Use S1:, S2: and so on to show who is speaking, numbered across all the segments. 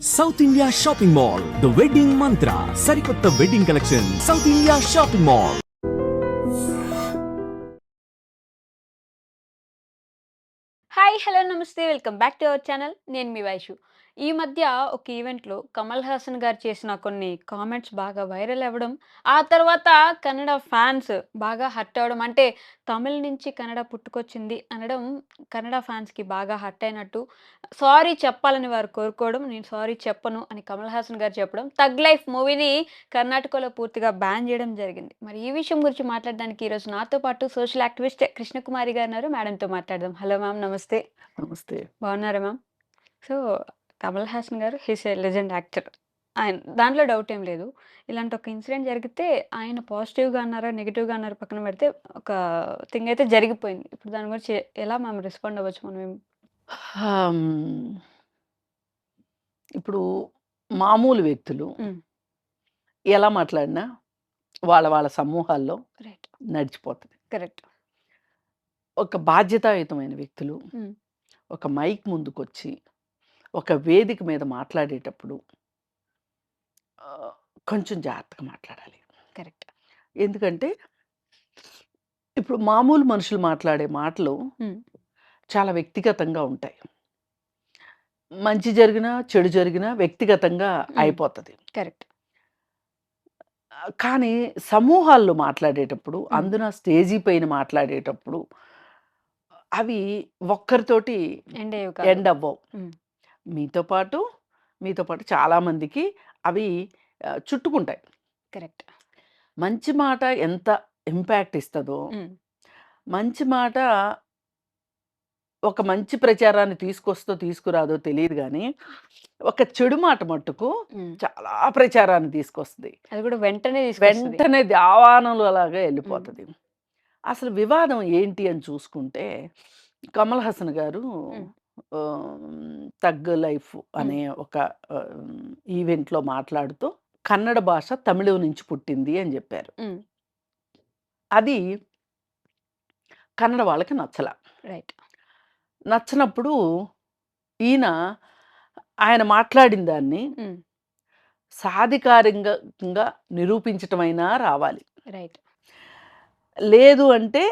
S1: South India shopping mall the wedding Mantra సరికొత్త wedding collection South India shopping mall
S2: hi hello నమస్తే welcome back to our channel నేను మీ వైషు ఈ మధ్య ఒక ఈవెంట్లో కమల్ హాసన్ గారు చేసిన కొన్ని కామెంట్స్ బాగా వైరల్ అవ్వడం ఆ తర్వాత కన్నడ ఫ్యాన్స్ బాగా హర్ట్ అవ్వడం అంటే తమిళ్ నుంచి కన్నడ పుట్టుకొచ్చింది అనడం కన్నడ ఫ్యాన్స్కి బాగా హర్ట్ అయినట్టు సారీ చెప్పాలని వారు కోరుకోవడం నేను సారీ చెప్పను అని కమల్ హాసన్ గారు చెప్పడం తగ్ లైఫ్ మూవీని కర్ణాటకలో పూర్తిగా బ్యాన్ చేయడం జరిగింది. మరి ఈ విషయం గురించి మాట్లాడడానికి ఈరోజు నాతో పాటు సోషల్ యాక్టివిస్ట్ కృష్ణకుమారి గారు ఉన్నారు. మేడంతో మాట్లాడదాం. హలో మ్యామ్ నమస్తే.
S3: నమస్తే.
S2: బాగున్నారా మ్యామ్? సో కమల్ హాసన్ గారు హిస్ ఏ లెజెండ్ యాక్టర్. ఆయన దాంట్లో డౌట్ ఏం లేదు. ఇలాంటి ఒక ఇన్సిడెంట్ జరిగితే ఆయన పాజిటివ్గా అన్నారా నెగిటివ్గా అన్నారా పక్కన పెడితే ఒక థింగ్ అయితే జరిగిపోయింది. ఇప్పుడు దాని గురించి ఎలా మ్యామ్ రెస్పాండ్ అవ్వచ్చు మనం
S3: ఇప్పుడు మామూలు వ్యక్తులు. ఎలా మాట్లాడినా వాళ్ళ వాళ్ళ సమూహాల్లో నడిచిపోతుంది.
S2: కరెక్ట్
S3: ఒక బాధ్యతాయుతమైన వ్యక్తులు. ఒక మైక్ ముందుకొచ్చి ఒక వేదిక మీద మాట్లాడేటప్పుడు కొంచెం జాగ్రత్తగా మాట్లాడాలి.
S2: కరెక్ట్.
S3: ఎందుకంటే ఇప్పుడు మామూలు మనుషులు మాట్లాడే మాటలు. చాలా వ్యక్తిగతంగా ఉంటాయి. మంచి జరిగినా చెడు జరిగినా వ్యక్తిగతంగా అయిపోతుంది.
S2: కరెక్ట్.
S3: కానీ సమూహాల్లో మాట్లాడేటప్పుడు. అందున స్టేజీ పైన మాట్లాడేటప్పుడు అవి ఒక్కరితోటి
S2: ఎండ్
S3: అవ్వవు. మీతో పాటు మీతో పాటు చాలామందికి అవి చుట్టుకుంటాయి.
S2: కరెక్ట్.
S3: మంచి మాట ఎంత ఇంపాక్ట్ ఇస్తుందో. మంచి మాట ఒక మంచి ప్రచారాన్ని తీసుకొస్తో తీసుకురాదో తెలియదు కానీ ఒక చెడు మాట మట్టుకు. చాలా ప్రచారాన్ని తీసుకొస్తుంది.
S2: అది కూడా వెంటనే
S3: వెంటనే దావానంలో అలాగా వెళ్ళిపోతుంది. అసలు వివాదం ఏంటి అని చూసుకుంటే కమల్ హాసన్ గారు తగ్ లైఫ్ అనే ఒక ఈవెంట్లో మాట్లాడుతూ కన్నడ భాష తమిళం నుంచి పుట్టింది అని చెప్పారు. అది కన్నడ వాళ్ళకి నచ్చల.
S2: రైట్.
S3: నచ్చినప్పుడు ఈయన ఆయన మాట్లాడిన దాన్ని
S2: మ్.
S3: సాధికారంగా నిరూపించటమైనా రావాలి.
S2: రైట్.
S3: లేదు అంటే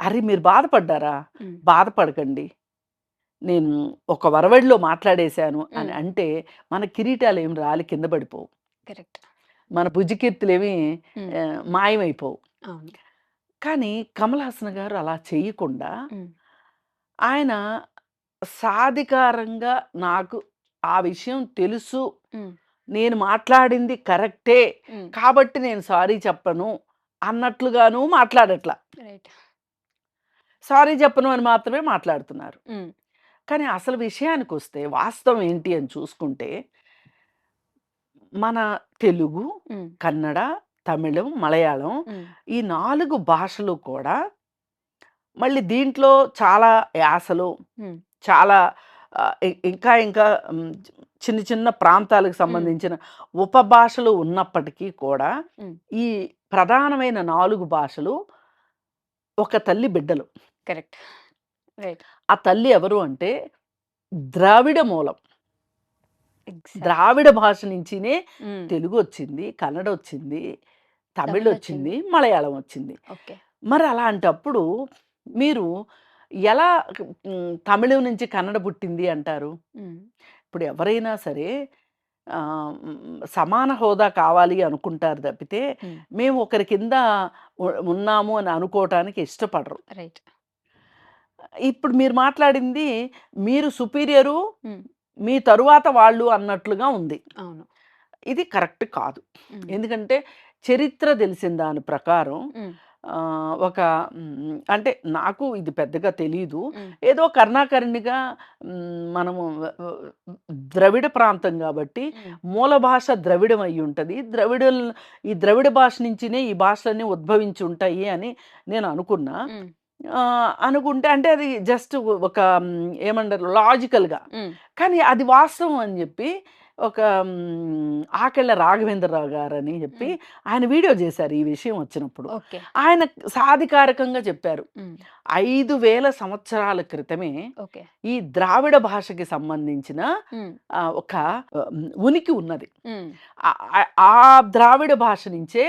S3: అరే మీరు బాధపడ్డారా. బాధపడకండి. నేను ఒక వరవడిలో మాట్లాడేశాను అని. అంటే మన కిరీటాలు ఏం రాలి కింద పడిపోవు
S2: కరెక్ట్
S3: మన భుజకీర్తులేమి
S2: మ్.
S3: ఆ, మాయమైపోవు కానీ కమల్ హాసన్ గారు అలా చేయకుండా. ఆయన సాధికారంగా నాకు ఆ విషయం తెలుసు. నేను మాట్లాడింది కరెక్టే. కాబట్టి నేను సారీ చెప్పను అన్నట్లుగాను మాట్లాడట్లా సారీ చెప్పను అని మాత్రమే మాట్లాడుతున్నారు. కానీ అసలు విషయానికి వస్తే వాస్తవం ఏంటి అని చూసుకుంటే మన తెలుగు. కన్నడ తమిళం మలయాళం. ఈ నాలుగు భాషలు కూడా మళ్ళీ దీంట్లో చాలా యాసలు. చాలా ఆ, ఇ- ఇంకా ఇంకా మ్, చిన్న చిన్న ప్రాంతాలకు సంబంధించిన ఉపభాషలు ఉన్నప్పటికీ కూడా. ఈ ప్రధానమైన నాలుగు భాషలు ఒక తల్లి బిడ్డలు
S2: కరెక్ట్ రైట్
S3: ఆ తల్లి ఎవరు అంటే ద్రావిడ మూలం ద్రావిడ భాష నుంచినే. తెలుగు వచ్చింది కన్నడ వచ్చింది తమిళ్ వచ్చింది. మలయాళం వచ్చింది
S2: ఓకే
S3: మరి అలాంటప్పుడు మీరు ఎలా తమిళం నుంచి కన్నడ పుట్టింది అంటారు. ఇప్పుడు ఎవరైనా సరే సమాన హోదా కావాలి అనుకుంటారు తప్పితే. మేము ఒకరి కింద ఉన్నాము అని అనుకోవటానికి ఇష్టపడరు
S2: రైట్
S3: ఇప్పుడు మీరు మాట్లాడింది మీరు సుపీరియరు
S2: మ్.
S3: తరువాత వాళ్ళు అన్నట్లుగా ఉంది
S2: అవును
S3: ఇది కరెక్ట్ కాదు. ఎందుకంటే చరిత్ర తెలిసిన దాని ప్రకారం ఒక అంటే నాకు ఇది పెద్దగా తెలియదు
S2: మ్.
S3: ఏదో కర్ణాకర్ణిగా మనము ద్రవిడ ప్రాంతం కాబట్టి. మూల భాష ద్రవిడం అయి ఉంటుంది ద్రవిడ ఈ ద్రవిడ భాష నుంచినే ఈ భాషలన్నీ ఉద్భవించి ఉంటాయి అని నేను అనుకున్నా అనుకుంటే అంటే అది జస్ట్ ఒక ఏమంటారు లాజికల్గా. కానీ అది వాస్తవం అని చెప్పి ఒక ఆకెళ్ళ రాఘవేంద్రరావు గారు అని చెప్పి ఆయన వీడియో చేశారు ఈ విషయం వచ్చినప్పుడు. ఆయన సాధికారకంగా చెప్పారు ఐదు వేల సంవత్సరాల క్రితమే ఈ ద్రావిడ భాషకి సంబంధించిన ఒక ఉనికి ఉన్నది. ఆ ద్రావిడ భాష నుంచే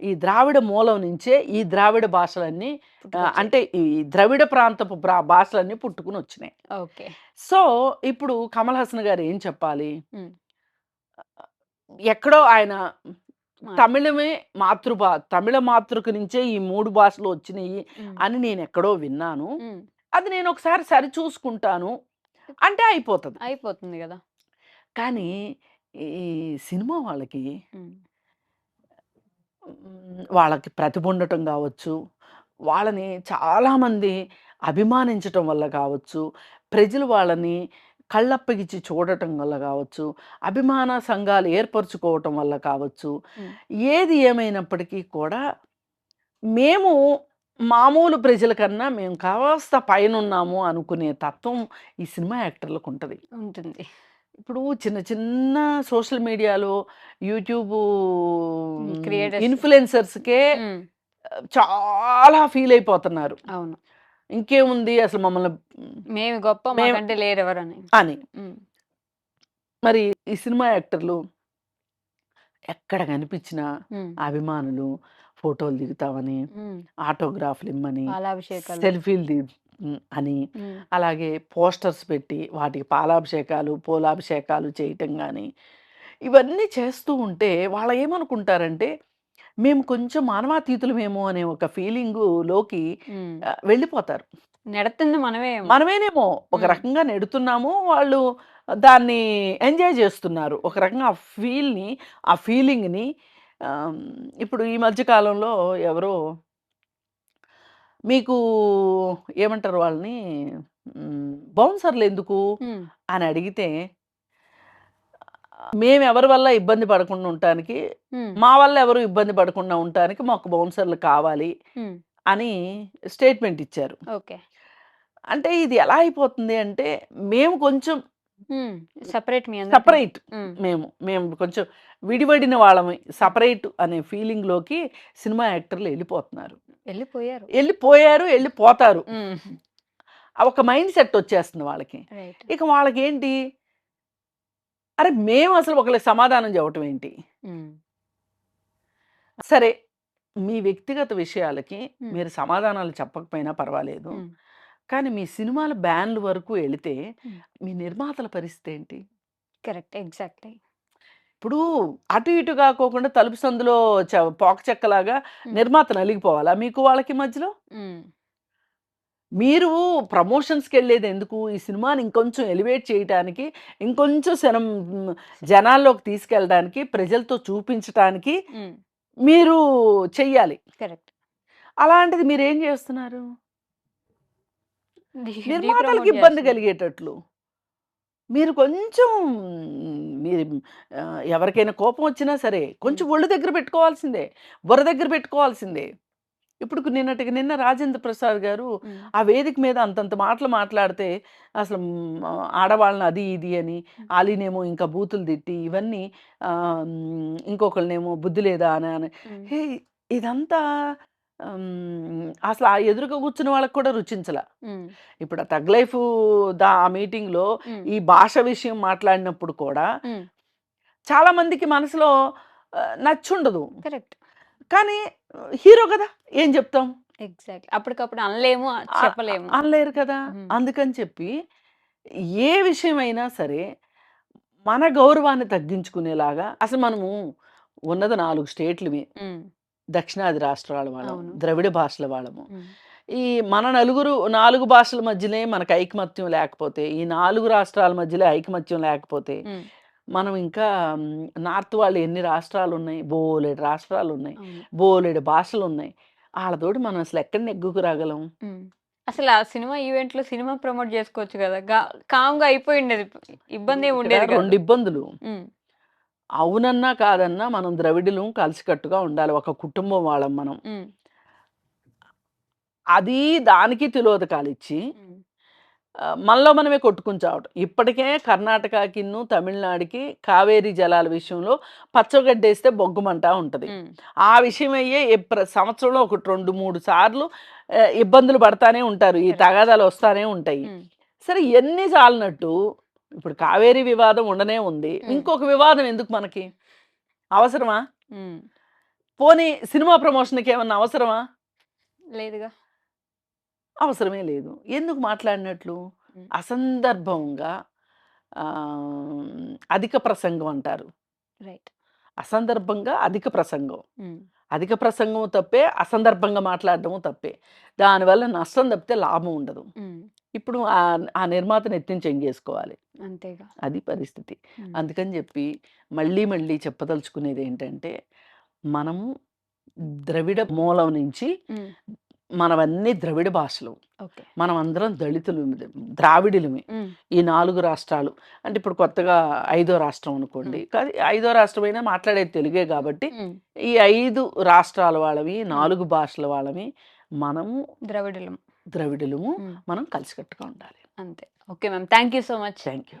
S3: ఈ ద్రావిడ మూలం నుంచే ఈ ద్రావిడ భాషలన్నీ. అంటే ఈ ద్రవిడ ప్రాంతపు భాషలన్నీ పుట్టుకుని వచ్చినాయి.
S2: ఓకే.
S3: సో ఇప్పుడు కమల్ హాసన్ గారు ఏం చెప్పాలి? ఎక్కడో ఆయన తమిళమే మాతృభా తమిళ మాతృక నుంచే ఈ మూడు భాషలు వచ్చినాయి అని నేను ఎక్కడో విన్నాను. అది నేను ఒకసారి సరి చూసుకుంటాను అంటే అయిపోతుంది.
S2: అయిపోతుంది కదా.
S3: కానీ ఈ సినిమా వాళ్ళకి వాళ్ళకి ప్రతిభ ఉండటం కావచ్చు. వాళ్ళని చాలామంది అభిమానించటం వల్ల కావచ్చు. ప్రజలు వాళ్ళని కళ్ళప్పగిచ్చి చూడటం వల్ల కావచ్చు. అభిమాన సంఘాలు ఏర్పరచుకోవటం వల్ల కావచ్చు. ఏది ఏమైనప్పటికీ కూడా మేము మామూలు ప్రజల కన్నా మేము కాస్త పైన ఉన్నాము అనుకునే తత్వం ఈ సినిమా యాక్టర్లకు ఉంటుంది.
S2: ఉంటుంది.
S3: ఇప్పుడు చిన్న చిన్న సోషల్ మీడియాలో యూట్యూబ్
S2: creators.
S3: ఇన్ఫ్లుయెన్సర్స్కే చాలా ఫీల్ అయిపోతున్నారు
S2: అవును.
S3: ఇంకేముంది అసలు మమ్మల్ని
S2: మేము గొప్ప మాకంటే లేరు ఎవరని
S3: అని మరి ఈ సినిమా యాక్టర్లు ఎక్కడ కనిపించినా అభిమానులు ఫోటోలు దిగుతామని ఆటోగ్రాఫ్లు ఇమ్మని సెల్ఫీలు దిగు అని అలాగే పోస్టర్స్ పెట్టి వాటికి పాలాభిషేకాలు పూలాభిషేకాలు చేయటం కానీ ఇవన్నీ చేస్తూ ఉంటే వాళ్ళు ఏమనుకుంటారంటే మేము కొంచెం మానవాతీతులమేమో అనే ఒక ఫీలింగులోకి వెళ్ళిపోతారు.
S2: నెడుతుంది మనమే
S3: మనమేనేమో ఒక. రకంగా నెడుతున్నాము వాళ్ళు దాన్ని ఎంజాయ్ చేస్తున్నారు. ఒక రకంగా ఆ ఫీల్ని ఆ ఫీలింగ్ని ఇప్పుడు ఈ మధ్య కాలంలో ఎవరో మీకు ఏమంటారు వాళ్ళని? బౌన్సర్లు ఎందుకు? అని అడిగితే మేము ఎవరి వల్ల ఇబ్బంది పడకుండా ఉండటానికి మా వల్ల ఎవరు ఇబ్బంది పడకుండా ఉండటానికి మాకు బౌన్సర్లు కావాలి అని స్టేట్మెంట్ ఇచ్చారు.
S2: ఓకే.
S3: అంటే ఇది ఎలా అయిపోతుంది అంటే మేము కొంచెం
S2: సపరేట్.
S3: సపరేట్ మేము మేము కొంచెం విడివడిన వాళ్ళమి. సపరేట్ అనే ఫీలింగ్లోకి సినిమా యాక్టర్లు వెళ్ళిపోతున్నారు.
S2: వెళ్ళిపోయారు.
S3: వెళ్ళిపోయారు వెళ్ళిపోతారు. ఒక మైండ్ సెట్ వచ్చేస్తుంది వాళ్ళకి. ఇక వాళ్ళకి ఏంటి అరే మేము అసలు ఒకరికి సమాధానం చెప్పటం ఏంటి? సరే మీ వ్యక్తిగత విషయాలకి. మీరు సమాధానాలు చెప్పకపోయినా పర్వాలేదు. కానీ మీ సినిమాల బ్యాన్ల వరకు వెళితే. మీ నిర్మాతల పరిస్థితి ఏంటి?
S2: కరెక్ట్. ఎగ్జాక్ట్లీ.
S3: ఇప్పుడు అటు ఇటు కాకోకుండా తలుపు సందులో పోక చెక్కలాగా. నిర్మాత నలిగిపోవాలా మీకు వాళ్ళకి మధ్యలో? మీరు ప్రమోషన్స్కి వెళ్ళేది ఎందుకు? ఈ సినిమాని ఇంకొంచెం ఎలివేట్ చేయడానికి ఇంకొంచెం జనం జనాల్లోకి తీసుకెళ్ళడానికి ప్రజలతో చూపించడానికి మీరు చెయ్యాలి.
S2: కరెక్ట్.
S3: అలాంటిది మీరు ఏం చేస్తున్నారు? నిర్మాతలకు ఇబ్బంది. కలిగేటట్లు. మీరు కొంచెం మీరు ఎవరికైనా కోపం వచ్చినా సరే కొంచెం ఒళ్ళు దగ్గర పెట్టుకోవాల్సిందే. బుర్ర దగ్గర పెట్టుకోవాల్సిందే. ఇప్పుడు నిన్నటికి నిన్న రాజేంద్ర ప్రసాద్ గారు ఆ వేదిక మీద అంతంత మాటలు మాట్లాడితే అసలు ఆడవాళ్ళని అది ఇది అని ఆలీనేమో ఇంకా బూతులు తిట్టి ఇవన్నీ ఇంకొకళ్ళనేమో బుద్ధి లేదా అని అని. హే ఇదంతా అసలు ఆ ఎదురుగా కూర్చున్న వాళ్ళకి కూడా రుచించల. ఇప్పుడు ఆ తగ్ లైఫ్ దా ఆ మీటింగ్లో ఈ భాష విషయం మాట్లాడినప్పుడు కూడా చాలా మందికి మనసులో నచ్చుండదు.
S2: కరెక్ట్.
S3: కానీ హీరో కదా ఏం చెప్తాం?
S2: ఎగ్జాక్ట్ అప్పటికప్పుడు అనలేము చెప్పలేము.
S3: అనలేరు కదా. అందుకని చెప్పి ఏ విషయమైనా సరే మన గౌరవాన్ని తగ్గించుకునేలాగా అసలు మనము ఉన్నది నాలుగు స్టేట్లమే.
S2: ఉమ్,
S3: దక్షిణాది రాష్ట్రాల వాళ్ళం
S2: అవును.
S3: ద్రవిడ భాషల వాళ్ళము. ఈ మన నలుగురు నాలుగు భాషల మధ్యనే మనకు ఐకమత్యం లేకపోతే ఈ నాలుగు రాష్ట్రాల మధ్యలో ఐకమత్యం లేకపోతే మనం ఇంకా నార్త్ వాళ్ళు ఎన్ని రాష్ట్రాలు ఉన్నాయి బోలెడు రాష్ట్రాలు ఉన్నాయి. బోలెడు భాషలు ఉన్నాయి వాళ్ళతోటి మనం అసలు ఎక్కడ నెగ్గుకు రాగలం.
S2: అసలు ఆ సినిమా ఈవెంట్లో సినిమా ప్రమోట్ చేసుకోవచ్చు కదా. గా- కామ్గా అయిపోయి ఉండేది ఇబ్బంది ఉండేది.
S3: రెండు ఇబ్బందులు. అవునన్నా కాదన్నా మనం ద్రవిడులు కలిసికట్టుగా ఉండాలి. ఒక కుటుంబం వాళ్ళం మనం. అది దానికి తిలోదకాలు ఇచ్చి మనలో మనమే కొట్టుకుని చావటం. ఇప్పటికే కర్ణాటకకిన్ను తమిళనాడుకి కావేరీ జలాల విషయంలో పచ్చగడ్డేస్తే బొగ్గుమంటా ఉంటుంది. ఆ విషయం అయ్యే సంవత్సరంలో ఒకటి రెండు మూడు సార్లు ఇబ్బందులు పడతానే ఉంటారు. ఈ. తగాదాలు వస్తానే ఉంటాయి. సరే ఎన్ని చాలినట్టు ఇప్పుడు కావేరీ వివాదం ఉండనే ఉంది. ఇంకొక వివాదం ఎందుకు మనకి? అవసరమా. పోనీ సినిమా ప్రమోషన్కి ఏమన్నా అవసరమా?
S2: లేదుగా.
S3: అవసరమే లేదు. ఎందుకు మాట్లాడినట్లు. అసందర్భంగా అధిక ప్రసంగం అంటారు.
S2: రైట్.
S3: అసందర్భంగా అధిక ప్రసంగం. అధిక ప్రసంగం తప్పే అసందర్భంగా మాట్లాడడం తప్పే. దానివల్ల నష్టం తప్పితే లాభం ఉండదు. ఇప్పుడు ఆ ఆ నిర్మాతను ఎత్తించి ఎంగేసుకోవాలి
S2: అంతేగా.
S3: అది పరిస్థితి. అందుకని చెప్పి మళ్ళీ మళ్ళీ చెప్పదలుచుకునేది ఏంటంటే మనము ద్రవిడ మూలం నుంచి మనవన్నీ ద్రవిడ భాషలు.
S2: ఓకే.
S3: మనం అందరం దళితులు ద్రావిడులమే ఈ నాలుగు రాష్ట్రాలు. అంటే ఇప్పుడు కొత్తగా ఐదో రాష్ట్రం అనుకోండి. కానీ ఐదో రాష్ట్రం అయినా మాట్లాడేది తెలుగే కాబట్టి ఈ ఐదు రాష్ట్రాల వాళ్ళవి నాలుగు భాషల వాళ్ళవి మనము
S2: ద్రవిడులం.
S3: ద్రవిడులము మనం కలిసికట్టుగా ఉండాలి.
S2: అంతే. Okay ma'am. Thank you so much.
S3: Thank you.